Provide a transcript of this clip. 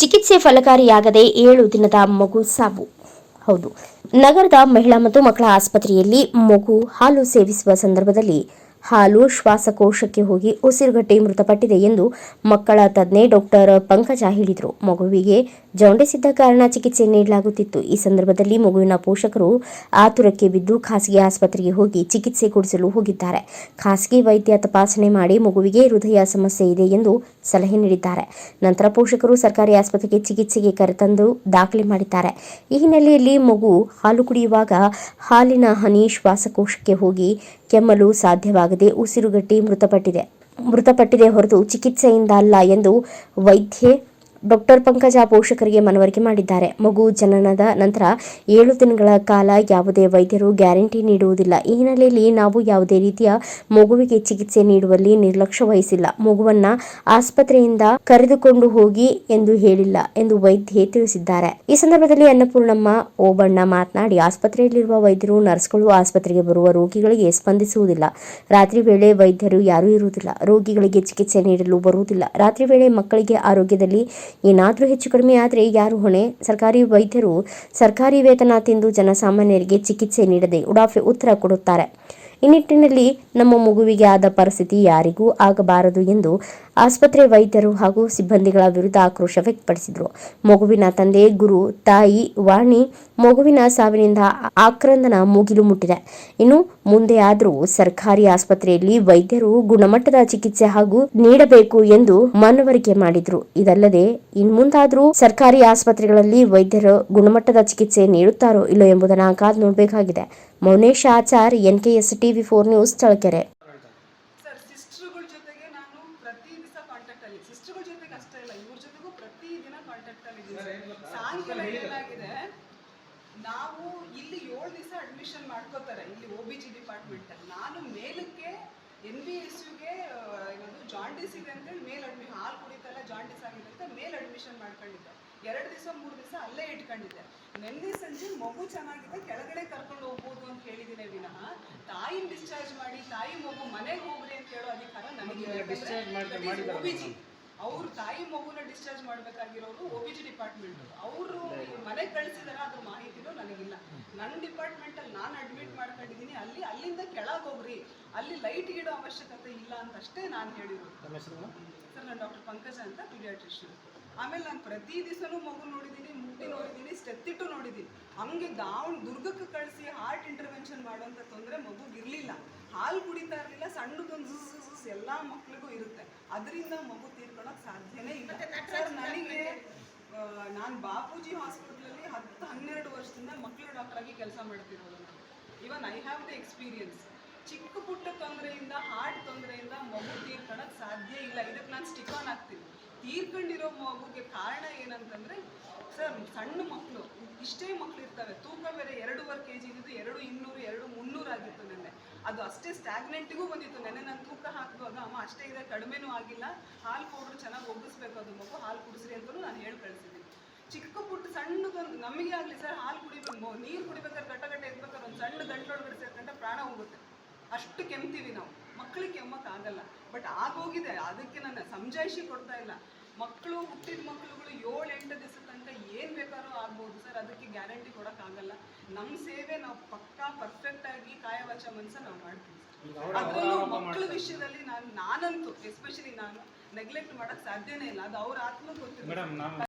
ಚಿಕಿತ್ಸೆ ಫಲಕಾರಿಯಾಗದೆ ಏಳು ದಿನದ ಮಗು ಸಾವು. ಹೌದು. ನಗರದ ಮಹಿಳಾ ಮತ್ತು ಮಕ್ಕಳ ಆಸ್ಪತ್ರೆಯಲ್ಲಿ ಮಗು ಹಾಲು ಸೇವಿಸುವ ಸಂದರ್ಭದಲ್ಲಿ ಹಾಲು ಶ್ವಾಸಕೋಶಕ್ಕೆ ಹೋಗಿ ಉಸಿರುಗಟ್ಟಿ ಮೃತಪಟ್ಟಿದೆ ಎಂದು ಮಕ್ಕಳ ತಜ್ಞೆ ಡಾಕ್ಟರ್ ಪಂಕಜ ಹೇಳಿದರು. ಮಗುವಿಗೆ ಜಾಂಡಿಸ್ ಕಾರಣ ಚಿಕಿತ್ಸೆ ನೀಡಲಾಗುತ್ತಿತ್ತು. ಈ ಸಂದರ್ಭದಲ್ಲಿ ಮಗುವಿನ ಪೋಷಕರು ಆತುರಕ್ಕೆ ಬಿದ್ದು ಖಾಸಗಿ ಆಸ್ಪತ್ರೆಗೆ ಹೋಗಿ ಚಿಕಿತ್ಸೆ ಕೊಡಿಸಲು ಹೋಗಿದ್ದಾರೆ. ಖಾಸಗಿ ವೈದ್ಯ ತಪಾಸಣೆ ಮಾಡಿ ಮಗುವಿಗೆ ಹೃದಯ ಸಮಸ್ಯೆ ಇದೆ ಎಂದು ಸಲಹೆ ನೀಡಿದ್ದಾರೆ. ನಂತರ ಪೋಷಕರು ಸರ್ಕಾರಿ ಆಸ್ಪತ್ರೆಗೆ ಚಿಕಿತ್ಸೆಗೆ ಕರೆತಂದು ದಾಖಲೆ ಮಾಡಿದ್ದಾರೆ. ಈ ಹಿನ್ನೆಲೆಯಲ್ಲಿ ಮಗು ಹಾಲು ಕುಡಿಯುವಾಗ ಹಾಲಿನ ಹನಿ ಶ್ವಾಸಕೋಶಕ್ಕೆ ಹೋಗಿ ಕೆಮ್ಮಲು ಸಾಧ್ಯವಾಗದೆ ಉಸಿರುಗಟ್ಟಿ ಮೃತಪಟ್ಟಿದೆ. ಮೃತಪಟ್ಟಿದೆ ಹೊರತು ಚಿಕಿತ್ಸೆಯಿಂದ ಅಲ್ಲ ಎಂದು ವೈದ್ಯೆ ಡಾಕ್ಟರ್ ಪಂಕಜ ಪೋಷಕರಿಗೆ ಮನವರಿಕೆ ಮಾಡಿದ್ದಾರೆ. ಮಗು ಜನನದ ನಂತರ ಏಳು ದಿನಗಳ ಕಾಲ ಯಾವುದೇ ವೈದ್ಯರು ಗ್ಯಾರಂಟಿ ನೀಡುವುದಿಲ್ಲ. ಈ ಹಿನ್ನೆಲೆಯಲ್ಲಿ ನಾವು ಯಾವುದೇ ರೀತಿಯ ಮಗುವಿಗೆ ಚಿಕಿತ್ಸೆ ನೀಡುವಲ್ಲಿ ನಿರ್ಲಕ್ಷ್ಯ ವಹಿಸಿಲ್ಲ. ಮಗುವನ್ನ ಆಸ್ಪತ್ರೆಯಿಂದ ಕರೆದುಕೊಂಡು ಹೋಗಿ ಎಂದು ಹೇಳಿಲ್ಲ ಎಂದು ವೈದ್ಯೆ ತಿಳಿಸಿದ್ದಾರೆ. ಈ ಸಂದರ್ಭದಲ್ಲಿ ಅನ್ನಪೂರ್ಣಮ್ಮ ಓಬಣ್ಣ ಮಾತನಾಡಿ, ಆಸ್ಪತ್ರೆಯಲ್ಲಿರುವ ವೈದ್ಯರು, ನರ್ಸ್ಗಳು ಆಸ್ಪತ್ರೆಗೆ ಬರುವ ರೋಗಿಗಳಿಗೆ ಸ್ಪಂದಿಸುವುದಿಲ್ಲ. ರಾತ್ರಿ ವೇಳೆ ವೈದ್ಯರು ಯಾರೂ ಇರುವುದಿಲ್ಲ. ರೋಗಿಗಳಿಗೆ ಚಿಕಿತ್ಸೆ ನೀಡಲು ಬರುವುದಿಲ್ಲ. ರಾತ್ರಿ ವೇಳೆ ಮಕ್ಕಳಿಗೆ ಆರೋಗ್ಯದಲ್ಲಿ ಏನಾದರೂ ಹೆಚ್ಚು ಕಡಿಮೆ ಆದರೆ ಯಾರು ಹೊಣೆ? ಸರ್ಕಾರಿ ವೈದ್ಯರು ಸರ್ಕಾರಿ ವೇತನ ತಿಂದು ಜನಸಾಮಾನ್ಯರಿಗೆ ಚಿಕಿತ್ಸೆ ನೀಡದೆ ಉಡಾಫೆ ಉತ್ತರ ಕೊಡುತ್ತಾರೆ. ಈ ನಿಟ್ಟಿನಲ್ಲಿ ನಮ್ಮ ಮಗುವಿಗೆ ಆದ ಪರಿಸ್ಥಿತಿ ಯಾರಿಗೂ ಆಗಬಾರದು ಎಂದು ಆಸ್ಪತ್ರೆ ವೈದ್ಯರು ಹಾಗೂ ಸಿಬ್ಬಂದಿಗಳ ವಿರುದ್ಧ ಆಕ್ರೋಶ ವ್ಯಕ್ತಪಡಿಸಿದರು. ಮಗುವಿನ ತಂದೆ, ಗುರು, ತಾಯಿ, ವಾಣಿ ಮಗುವಿನ ಸಾವಿನಿಂದ ಆಕ್ರಂದನ ಮುಗಿಲು ಮುಟ್ಟಿದೆ. ಇನ್ನು ಮುಂದೆ ಆದರೂ ಸರ್ಕಾರಿ ಆಸ್ಪತ್ರೆಯಲ್ಲಿ ವೈದ್ಯರು ಗುಣಮಟ್ಟದ ಚಿಕಿತ್ಸೆ ಹಾಗೂ ನೀಡಬೇಕು ಎಂದು ಮನವರಿಕೆ ಮಾಡಿದ್ರು. ಇದಲ್ಲದೆ ಇನ್ ಮುಂದಾದರೂ ಸರ್ಕಾರಿ ಆಸ್ಪತ್ರೆಗಳಲ್ಲಿ ವೈದ್ಯರು ಗುಣಮಟ್ಟದ ಚಿಕಿತ್ಸೆ ನೀಡುತ್ತಾರೋ ಇಲ್ಲೋ ಎಂಬುದನ್ನು ಕಾದು ನೋಡಬೇಕಾಗಿದೆ. Mounesh Achar NKS TV four news Challakere ನಾವು ಇಲ್ಲಿ ಏಳು ದಿವಸ ಅಡ್ಮಿಷನ್ ಮಾಡ್ಕೋತಾರೆ, ಇಲ್ಲಿ ಒ ಬಿ ಜಿ ಡಿಪಾರ್ಟ್ಮೆಂಟ್ ನಾನು ಮೇಲಕ್ಕೆ ಎನ್ ಬಿ ಎಸ್ ಯುಗೆ ಜಾಂಡಿಸ್ ಇದೆ ಅಂತೇಳಿ ಮೇಲ್ ಅಡ್ಮಿ ಹಾಲು ಕುಡಿತಲ್ಲ ಜಾಂಡಿಸ್ ಆಗಿದೆ ಅಂತ ಮೇಲ್ ಅಡ್ಮಿಷನ್ ಮಾಡ್ಕೊಂಡಿದ್ದೆ. ಎರಡು ದಿವಸ ಮೂರು ದಿವಸ ಅಲ್ಲೇ ಇಟ್ಕೊಂಡಿದ್ದೆ. ನೆನ್ನೆ ಸಂಜೆ ಮಗು ಚೆನ್ನಾಗಿದೆ ಕೆಳಗಡೆ ಕರ್ಕೊಂಡು ಹೋಗ್ಬೋದು ಅಂತ ಹೇಳಿದ್ದೀನಿ ವಿನಃ. ತಾಯಿನ ಡಿಸ್ಚಾರ್ಜ್ ಮಾಡಿ ತಾಯಿ ಮಗು ಮನೆಗೆ ಹೋಗ್ರಿ ಅಂತ ಹೇಳೋ ಅಧಿಕಾರ ನನಗೆ ಅವ್ರ ತಾಯಿ ಮಗುನ ಡಿಸ್ಚಾರ್ಜ್ ಮಾಡ್ಬೇಕಾಗಿರೋರು ಒ ಬಿ ಜಿ ಡಿಪಾರ್ಟ್ಮೆಂಟ್ ಅವರು. ಮನೆಗೆ ಕಳಿಸಿದಾರ ಅದ್ರ ಮಾಹಿತಿನೂ ನನಗಿಲ್ಲ. ನನ್ನ ಡಿಪಾರ್ಟ್ಮೆಂಟ್ ಅಲ್ಲಿ ನಾನು ಅಡ್ಮಿಟ್ ಮಾಡ್ಕೊಂಡಿದ್ದೀನಿ. ಅಲ್ಲಿ ಅಲ್ಲಿಂದ ಕೆಳಗೆ ಹೋಗ್ರಿ. ಅಲ್ಲಿ ಲೈಟ್ ಇಡೋ ಅವಶ್ಯಕತೆ ಇಲ್ಲ ಅಂತ ಅಷ್ಟೇ ನಾನು ಹೇಳಿರೋದು. ಸರ್ ನಾನು ಡಾಕ್ಟರ್ ಪಂಕಜ ಅಂತ ಪೀಡಿಯಾಟ್ರಿಷಿಯನ್. ಆಮೇಲೆ ನಾನು ಪ್ರತಿ ದಿವಸನೂ ಮಗು ನೋಡಿದ್ದೀನಿ ಮುಟ್ಟಿ ನೋಡಿದ್ದೀನಿ ಸ್ಟೆತ್ತಿಟ್ಟು ನೋಡಿದ್ದೀನಿ ಹಂಗೆ ದಾವಣ ದುರ್ಗಕ್ಕೆ ಕಳಿಸಿ ಹಾರ್ಟ್ ಇಂಟರ್ವೆನ್ಷನ್ ಮಾಡುವಂಥ ತೊಂದರೆ ಮಗುಗೆ ಇರಲಿಲ್ಲ. ಹಾಲು ಕುಡಿತಾ ಇರಲಿಲ್ಲ ಸಣ್ಣದೊಂದು ಝುಸ್ ಎಲ್ಲ ಮಕ್ಳಿಗೂ ಇರುತ್ತೆ. ಅದರಿಂದ ಮಗು ತೀರ್ಕೊಳ್ಳೋಕೆ ಸಾಧ್ಯನೇ ಇಲ್ಲ. ಸರ್ ನನಗೆ ನಾನು ಬಾಪೂಜಿ ಹಾಸ್ಪಿಟ್ಲಲ್ಲಿ ಹತ್ತು ಹನ್ನೆರಡು ವರ್ಷದಿಂದ ಮಕ್ಕಳ ಡಾಕ್ಟ್ರಾಗಿ ಕೆಲಸ ಮಾಡ್ತಿರೋದು ನಾನು. Even I have the experience ಚಿಕ್ಕ ಪುಟ್ಟ ತೊಂದರೆಯಿಂದ ಹಾರ್ಟ್ ತೊಂದರೆಯಿಂದ ಮಗು ತೀರ್ಕೊಳ್ಳೋಕೆ ಸಾಧ್ಯ ಇಲ್ಲ. ಇದಕ್ಕೆ ನಾನು ಸ್ಟಿಕ್ ಆನ್ ಆಗ್ತೀನಿ. ತೀರ್ಕೊಂಡಿರೋ ಮಗುಗೆ ಕಾರಣ ಏನಂತಂದ್ರೆ, ಸರ್, ಸಣ್ಣ ಮಕ್ಕಳು ಇಷ್ಟೇ ಮಕ್ಕಳು ಇರ್ತವೆ. ತೂಕ ಬೇರೆ ಎರಡೂವರೆ ಕೆ ಜಿ ಇದ್ದಿದ್ದು ಎರಡು ಇನ್ನೂರು, ಎರಡು ಮುನ್ನೂರು ಆಗಿತ್ತು ನೆನ್ನೆ. ಅದು ಅಷ್ಟೇ ಸ್ಟ್ಯಾಗ್ನೆಂಟಿಗೂ ಬಂದಿತ್ತು. ನೆನ್ನೆ ನಾನು ತೂಕ ಹಾಕುವಾಗ, ಅಮ್ಮ, ಅಷ್ಟೇ ಇದೆ, ಕಡಿಮೆನೂ ಆಗಿಲ್ಲ. ಹಾಲು ಪೌಡ್ರ್ ಚೆನ್ನಾಗಿ ಒಗ್ಗಿಸ್ಬೇಕು ಅದು ಮಗು, ಹಾಲು ಕುಡಿಸ್ರಿ ಅಂತಲೂ ನಾನು ಹೇಳಿ ಕಳಿಸಿದ್ದೀನಿ. ಚಿಕ್ಕ ಪುಟ್ಟ ಸಣ್ಣದೊಂದು, ನಮಗೆ ಆಗಲಿ ಸರ್, ಹಾಲು ಕುಡಿಬೇಕು, ನೀರು ಕುಡಿಬೇಕಾದ್ರೆ ಗಟ್ಟಗಟ್ಟ ಎದ್ಬೇಕಾದ್ರೆ ಒಂದು ಸಣ್ಣ ಗಂಟ್ಲೊಳಗಡೆ ಸೇರ್ಕೊಂಡ್ರೆ ಪ್ರಾಣ ಹೋಗುತ್ತೆ. ಅಷ್ಟು ಕೆಮ್ತೀವಿ ನಾವು. ಮಕ್ಕಳಿಗೆ ಕೆಮ್ಮಕ್ಕಾಗಲ್ಲ ಬಟ್ ಆಗೋಗಿದೆ. ಅದಕ್ಕೆ ನಾನು ಸಮಜಾಯಿಷಿ ಕೊಡ್ತಾ ಇಲ್ಲ. ಮಕ್ಕಳು ಹುಟ್ಟಿದ ಮಕ್ಕಳುಗಳು ಏಳು ಎಂಟು ದಿವಸ ತನಕ ಏನು ಬೇಕಾದ್ರೂ ಆಗ್ಬೋದು ಸರ್. ಅದಕ್ಕೆ ಗ್ಯಾರಂಟಿ ಕೊಡೋಕ್ಕಾಗಲ್ಲ ನಮ್ಮ ಸೇವೆ ನಾವು ಪಕ್ಕಾ ಪರ್ಫೆಕ್ಟ್ ಆಗಿ ಕಾಯವಾಚ ಮನಸ ನಾವು ಮಾಡ್ತೀವಿ ಅದರಲ್ಲೂ ಮಕ್ಕಳ ವಿಷಯದಲ್ಲಿ ನಾನು ನಾನಂತೂ ಎಸ್ಪೆಷಲಿ ನಾನು ನೆಗ್ಲೆಕ್ಟ್ ಮಾಡೋಕ್ಕೆ ಸಾಧ್ಯನೇ ಇಲ್ಲ. ಅದು ಅವ್ರ ಆತ್ಮ ಗೊತ್ತಿಲ್ಲ